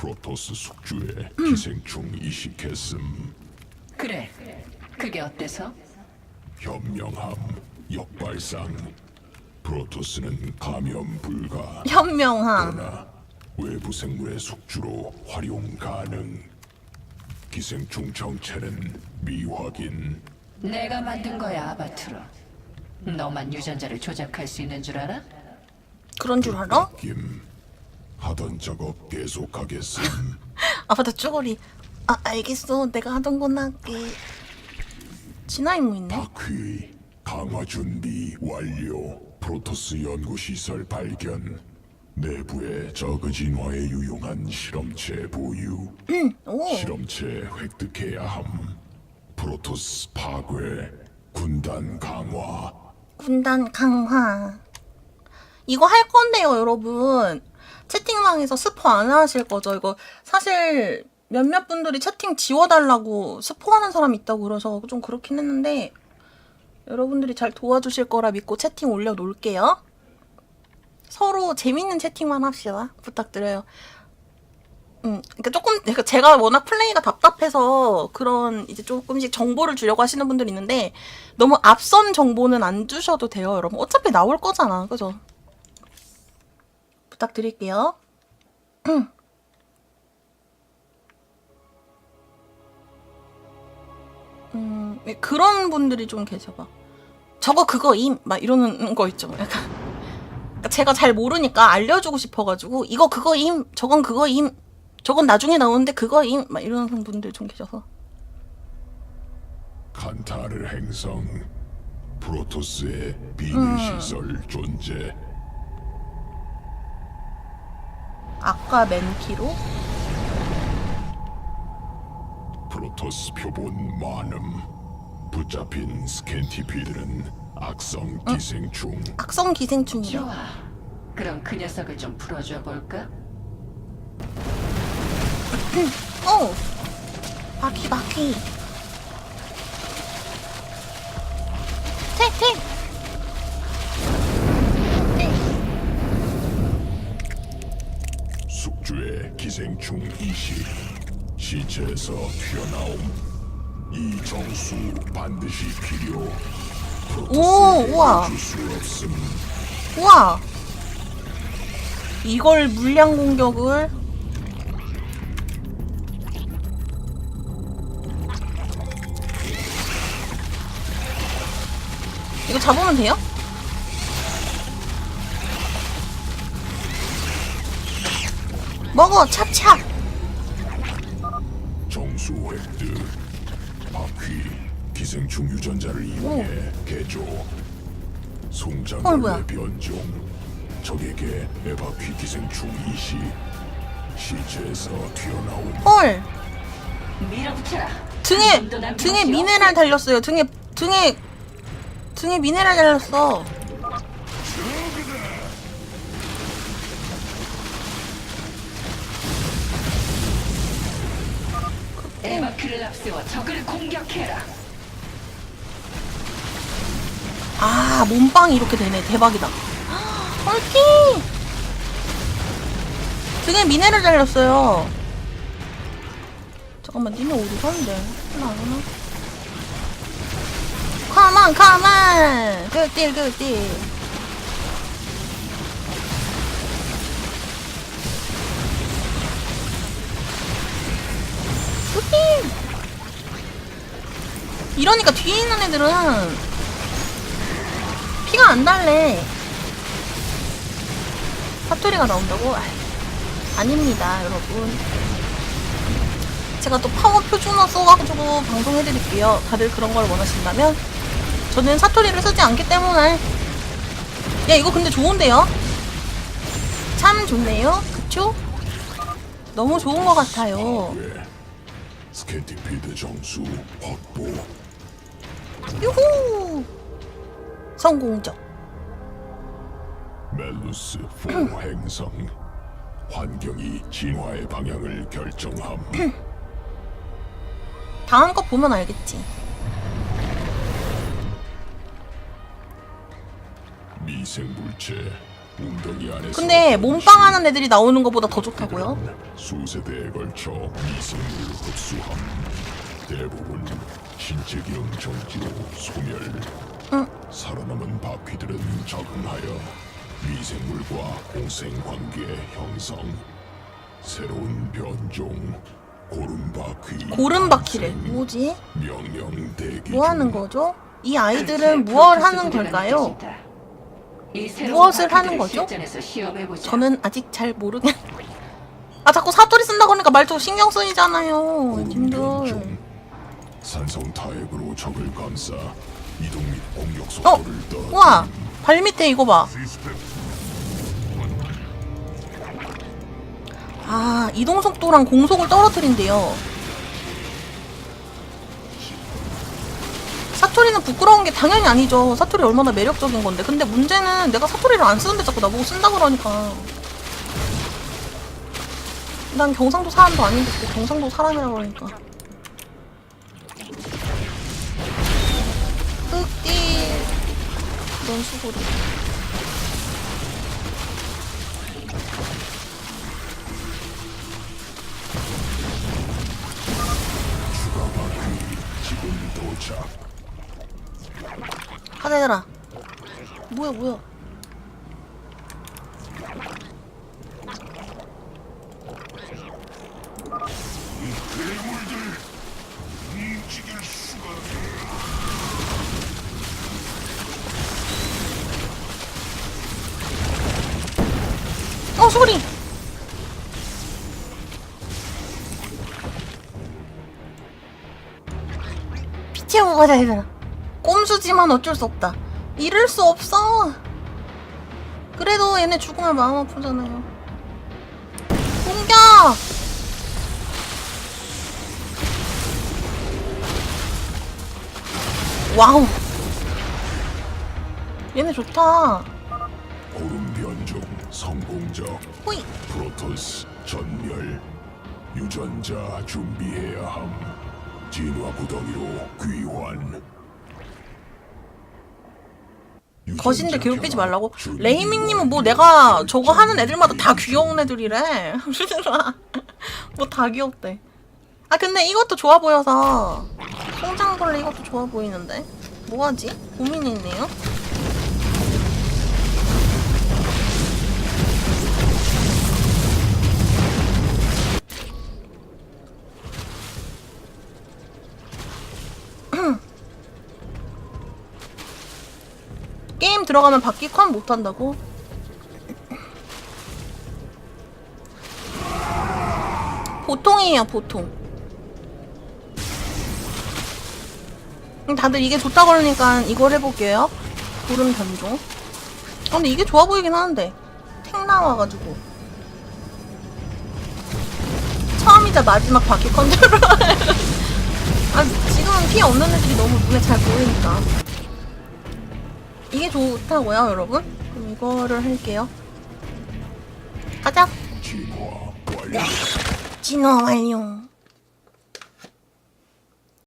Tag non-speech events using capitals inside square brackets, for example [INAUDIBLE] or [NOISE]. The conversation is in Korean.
프로토스 숙주에 기생충 이식했음 그래. 그게 어때서? 현명함 역발상 프로토스는 감염 불가 현명함. 그러나 외부 생물의 숙주로 활용 가능 기생충 정체는 미확인 내가 만든 거야, 아바트로. 너만 유전자를 조작할 수 있는 줄 알아? 그런 줄 알아? 김 하던 작업 계속하겠음 [LAUGHS] 아바타 쭈구리. 아 알겠어. 내가 하던 건 할게. 진화 임무 있네. 바퀴 강화 준비 완료 프로토스 연구시설 발견 내부에 저그 진화에 유용한 실험체 보유 오. 실험체 획득해야 함 프로토스 파괴 군단 강화 군단 강화. 이거 할 건데요, 여러분. 채팅방에서 스포 안 하실 거죠? 이거 사실 몇몇 분들이 채팅 지워달라고 스포하는 사람 있다고 그래서 좀 그렇긴 했는데 여러분들이 잘 도와주실 거라 믿고 채팅 올려놓을게요. 서로 재밌는 채팅만 합시다. 부탁드려요. 음, 그러니까 조금 그러니까 제가 워낙 플레이가 답답해서 그런 이제 조금씩 정보를 주려고 하시는 분들이 있는데 너무 앞선 정보는 안 주셔도 돼요, 여러분. 어차피 나올 거잖아, 그죠? 부탁드릴게요. [CLEARS THROAT] 음, 그런 분들이 좀 계셔봐. 저거 그거 임 막 이러는 거 있죠. 약간 그러니까 제가 잘 모르니까 알려주고 싶어가지고 이거 그거 임, 저건 그거 임, 저건 나중에 나오는데 그거 임 막 이러는 분들 좀 계셔서. 칸타르 행성 프로토스의 비밀시설 존재 아까 맨키로 프로토스 표본 많음 붙잡힌 스캔티피들은 악성 기생충 악성 기생충이요. 좋아. 그럼 그 녀석을 좀 풀어줘 볼까? [CLEARS THROAT] 어, 바퀴 바퀴. 택 택. 기생충 이식 시체에서 튀어나옴 이 정수 반드시 필요 오, 우와. 줄수 없음 우와. 이걸 물량 공격을 이거 잡으면 돼요? 먹어 찹찹. 정수 획득. 바퀴 기생충 유전자를 이용해 개조. 헐, 송장벌레 뭐야. 변종. 적에게 에바퀴 기생충 이식. 시체에서 튀어나온 헐. 밀어붙여라. 등에 등에 미네랄 달렸어요. 등에 등에 등에 미네랄 달렸어 에바크를 앞세워 적을 공격해라. 아 몸빵이 이렇게 되네. 대박이다. 헐키 등에 미네랄 달렸어요. 잠깐만 니네 어디 가는데? 하나 안 오나? 가만 가만 그딜 그딜 이러니까 뒤에 있는 애들은 피가 안 달래. 사투리가 나온다고? 아닙니다, 여러분. 제가 또 파워 표준어 써가지고 방송해드릴게요. 다들 그런 걸 원하신다면. 저는 사투리를 쓰지 않기 때문에. 야, 이거 근데 좋은데요? 참 좋네요. 그쵸? 너무 좋은 것 같아요. 예. 스캔티피드 정수 확보 유후! 성공적. 멜루스 4 행성 환경이 진화의 방향을 결정함 [CLEARS THROAT] 다음 거 보면 알겠지. 미생물체 웅덩이 안에서 근데 몸빵 하는 애들이 나오는 것보다 더 좋다고요? 수세대에 걸쳐 미생물 흡수함 대부분 신체 기능 정지로 소멸 응. 살아남은 바퀴들은 적응하여 미생물과 공생 관계 형성 새로운 변종 고름바퀴 고름바퀴를 탄생, 뭐지? 명령 대기 뭐 하는 중. 거죠? 이 아이들은 무엇을 하는 걸까요? 무엇을 하는 거죠? 저는 아직 잘 모르겠. [LAUGHS] 아 자꾸 사투리 쓴다고 하니까 말투 신경 쓰이잖아요, 고름 님들. 산성 타액으로 적을 감싸 이동 및 공격 속도를 떠 어? 우와, 발 밑에 이거 봐. 아, 이동 속도랑 공속을 떨어뜨린대요. 사투리는 부끄러운 게 당연히 아니죠. 사투리 얼마나 매력적인 건데. 근데 문제는 내가 사투리를 안 쓰는데 자꾸 나보고 쓴다 그러니까. 난 경상도 사람도 아닌데 또 경상도 사람이라 그러니까. 지금 도착 하대들아. 뭐야 뭐야. 어 소리. 피 채우고 가자 얘들아. 꼼수지만 어쩔 수 없다. 잃을 수 없어. 그래도 얘네 죽으면 마음 아프잖아요. 공격! 와우. 얘네 좋다. 변종 성공적 호이. 프로토스 전멸 유전자 준비해야 함 진화 구덩이로 귀환 거신데 괴롭히지 말라고. 레이밍님은 뭐. 내가 저거 하는 애들마다 다 귀여운 애들이래. [LAUGHS] 뭐 다 귀엽대. 아 근데 이것도 좋아 보여서 송장벌레 이것도 좋아 보이는데 뭐하지? 고민이 있네요. 들어가면 바퀴 컨 못한다고? 보통이에요 보통. 음, 다들 이게 좋다 그러니까 이걸 해볼게요. 구름 변종. 아, 근데 이게 좋아 보이긴 하는데. 탱 나와가지고. 처음이자 마지막 바퀴 컨트롤 [LAUGHS] 아 지금은 피 없는 애들이 너무 눈에 잘 보이니까 이게 좋다고요 여러분? 그럼 이거를 할게요. 가자. 진화 완료. 진화 완료